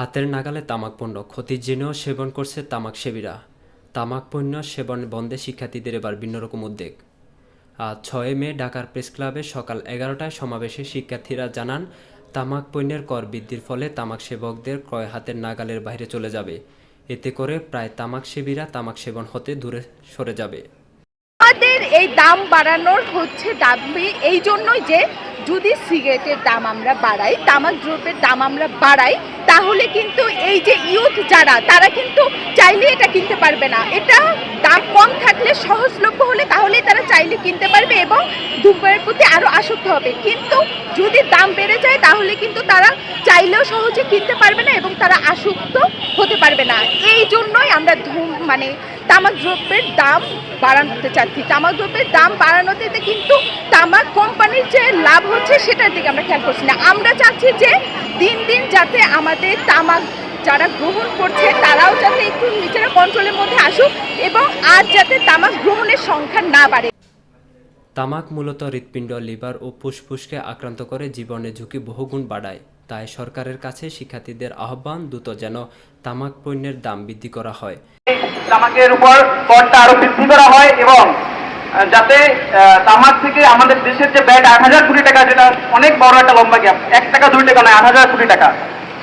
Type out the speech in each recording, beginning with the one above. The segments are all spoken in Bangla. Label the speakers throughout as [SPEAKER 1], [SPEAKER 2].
[SPEAKER 1] হাতের নাগালে তামাক পণ্য ক্ষতি জেনেও সেবন করছে তামাক সেবীরা। তামাক পণ্য সেবন বন্ধে শিক্ষার্থীদের এবার ভিন্ন রকম উদ্বেগ। আজ ছয় মে ঢাকার প্রেস ক্লাবে সকাল এগারোটায় সমাবেশে শিক্ষার্থীরা জানান, তামাক পণ্যের কর বৃদ্ধির ফলে তামাক সেবকদের ক্রয় হাতের নাগালের বাইরে চলে যাবে। এতে করে প্রায় তামাক সেবীরা তামাক সেবন হতে দূরে সরে যাবে।
[SPEAKER 2] আমাদের এই দাম বাড়ানোর হচ্ছে দাবি এই জন্যই যে যদি সিগারেটের দাম আমরা বাড়াই, তামাক দ্রব্যের দাম আমরা বাড়াই, তাহলে কিন্তু এই যে ইউথ যারা, তারা কিন্তু চাইলে এটা কিনতে পারবে না। এটা দাম কম থাকলে সহজলভ্য হলে তাহলেই তারা চাইলে কিনতে পারবে এবং ধূমপানের প্রতি আরও আসক্ত হবে। কিন্তু যদি দাম বেড়ে যায়, তাহলে কিন্তু তারা চাইলেও সহজে কিনতে পারবে না এবং তারা আসক্ত হতে পারবে না। এই জন্যই আমরা ধূম মানে তামাক দ্রব্যের দাম বাড়ানোতে চাচ্ছি। তামাক দ্রব্যের দাম বাড়ানোতে কিন্তু তামাক কোম্পানির যে লাভ হচ্ছে সেটার দিকে আমরা খেয়াল করছি না। আমরা চাচ্ছি যে দিন দিন যাতে আমাদের তামাক যারা গ্রহণ করছে তারাও যাতে একটু নিজেরা কন্ট্রোলের মধ্যে আসুক এবং আর যাতে তামাক গ্রহণের সংখ্যা না বাড়ে।
[SPEAKER 1] তামাক মূলত হৃৎপিণ্ড, লিভার ও ফুসফুসকে আক্রান্ত করে জীবনের ঝুঁকি বহুগুণ বাড়ায়। তাই সরকারের কাছে শিক্ষার্থীদের আহ্বান, দ্রুত যেন তামাক পণ্যের দাম বৃদ্ধি করা হয়।
[SPEAKER 3] তামাকের উপর করটা আরও বৃদ্ধি করা হয় এবং যাতে তামাক থেকে আমাদের দেশের যে ব্যয় আট হাজার কোটি টাকা যেটা অনেক বড় একটা লম্বা গ্যাপ এক টাকা, দুই টাকা নয়, আট হাজার কোটি টাকা।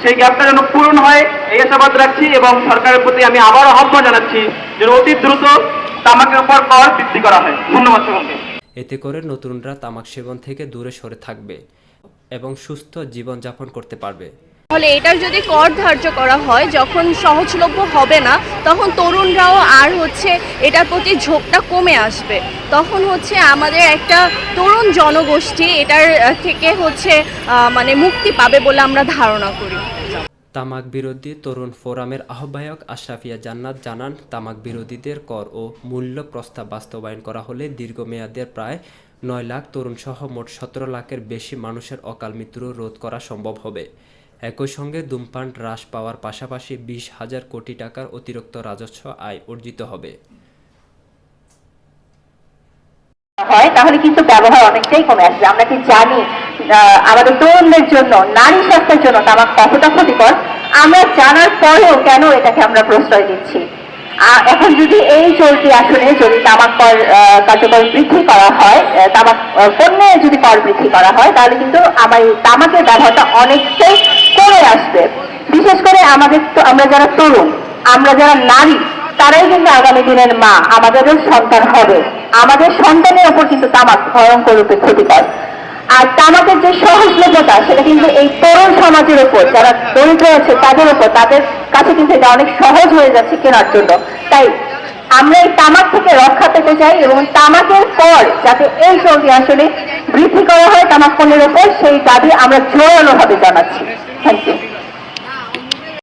[SPEAKER 3] সেই গ্যাপটা যেন পূরণ হয়, এই আশাবাদ রাখছি এবং সরকারের প্রতি আমি আবারও আহ্বান জানাচ্ছি যেন অতি দ্রুত তামাকের উপর কর বৃদ্ধি করা হয়। ধন্যবাদ সকলকে।
[SPEAKER 1] এতে করে নতুনরা তামাক সেবন থেকে দূরে সরে থাকবে এবং সুস্থ জীবনযাপন করতে পারবে।
[SPEAKER 4] তাহলে এটার যদি কর ধার্য করা হয়, যখন সহজলভ্য হবে না, তখন তরুণরাও আর হচ্ছে এটার প্রতি ঝোঁকটা কমে আসবে। তখন হচ্ছে আমাদের একটা তরুণ জনগোষ্ঠী এটার থেকে হচ্ছে মানে মুক্তি পাবে বলে আমরা ধারণা করি।
[SPEAKER 1] তামাক বিরোধী তরুণ ফোরামের আহ্বায়ক আশরাফিয়া জান্নাত জানান, তামাক বিরোধীদের কর ও মূল্য প্রস্তাব বাস্তবায়ন করা হলে দীর্ঘমেয়াদের প্রায় নয় লাখ তরুণ সহ মোট সতেরো লাখের বেশি মানুষের অকাল মৃত্যু রোধ করা সম্ভব হবে। একই সঙ্গে ধূমপান হ্রাস পাওয়ার পাশাপাশি বিশ হাজার কোটি টাকার অতিরিক্ত রাজস্ব আয় অর্জিত হবে।
[SPEAKER 5] হয়, তাহলে কিন্তু ব্যবহার অনেকটাই কমে আসবে। আমরা কি জানি আমাদের তরুণদের জন্য, নারী স্বাস্থ্যের জন্য তামাক কতটা ক্ষতিকর? আমরা জানার পরেও কেন এটাকে আমরা প্রশ্রয় দিচ্ছি? এখন যদি এই চলতি আসনে যদি তামাক কর কার্যকর বৃদ্ধি করা হয় তামাক পণ্যে যদি কর বৃদ্ধি করা হয়, তাহলে কিন্তু আমার তামাকের ব্যবহারটা অনেকটাই কমে আসবে। বিশেষ করে আমাদের তো আমরা যারা তরুণ, আমরা যারা নারী, তারাই কিন্তু আগামী দিনের মা। আমাদেরও সন্তান হবে। আমাদের সন্তানের ওপর কিন্তু তামাক ভয়ঙ্কর রূপে ক্ষতিকর। আর তামাকের যে সহজলভ্যতা, সেটা কিন্তু এই তরুণ সমাজের উপর যারা দরিদ্র আছে, তাদের উপর তাদের কাছে কিন্তু এটা অনেক সহজ হয়ে যাচ্ছে কেনার জন্য। তাই আমরা এই তামাক থেকে রক্ষা পেতে চাই এবং তামাকের পর যাতে এই চলতি আসলে বৃদ্ধি করা হয়, তামাক পণ্যের উপর সেই দাবি আমরা জোরালোভাবে জানাচ্ছি। Thank you